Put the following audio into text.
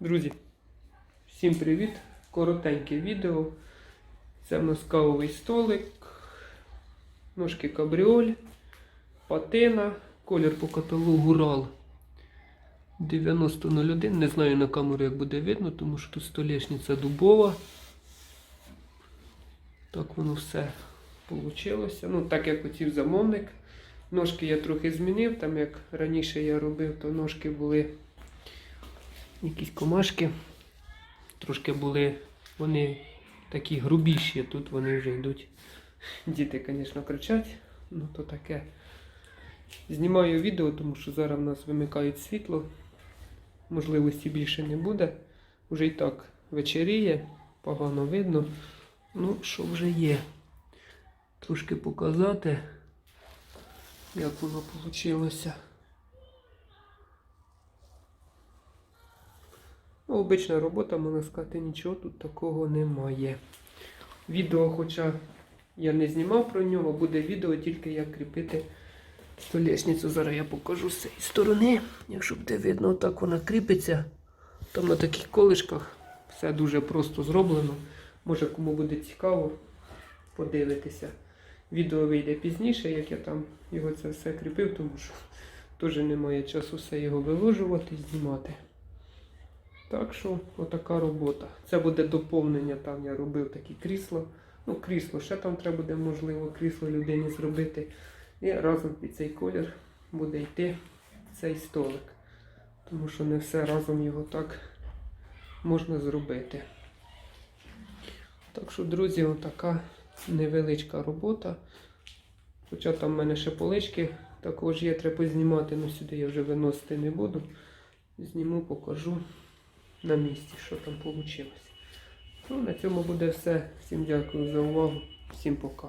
Друзі, всім привіт! Коротеньке відео. Це в нас кавовий столик, ножки кабріоль, патина, колір по каталогу RAL 9001. Не знаю на камеру, як буде видно, тому що тут столешниця дубова. Так воно все вийшло. Ну, так як хотів замовник. Ножки я трохи змінив, там як раніше я робив, то ножки були якісь комашки. Трошки були вони такі грубіші, тут вони вже йдуть. Діти, звісно, кричать, ну то таке. Знімаю відео, тому що зараз в нас вимикають світло. Можливості більше не буде. Уже і так вечеріє, погано видно. Ну, що вже є. Трошки показати, як воно вийшло. Ну, обична робота, можна сказати, нічого тут такого немає. Відео, хоча я не знімав про нього, буде відео тільки як кріпити столешницю. Зараз я покажу з цієї сторони. Якщо буде видно, отак вона кріпиться. Там на таких колишках все дуже просто зроблено. Може кому буде цікаво, подивитися. Відео вийде пізніше, як я там його це все кріпив, тому що теж немає часу все його виложувати, і знімати. Так що, отака робота. Це буде доповнення, там я робив такі крісла. Ну, крісло, ще там треба буде, можливо, крісло людині зробити. І разом під цей колір буде йти цей столик. Тому що не все разом його так можна зробити. Так що, друзі, отака невеличка робота. Хоча там в мене ще полички також є, треба знімати, але сюди я вже виносити не буду. Зніму, покажу на місці, що там вийшло. Ну, на цьому буде все. Всім дякую за увагу. Всім пока.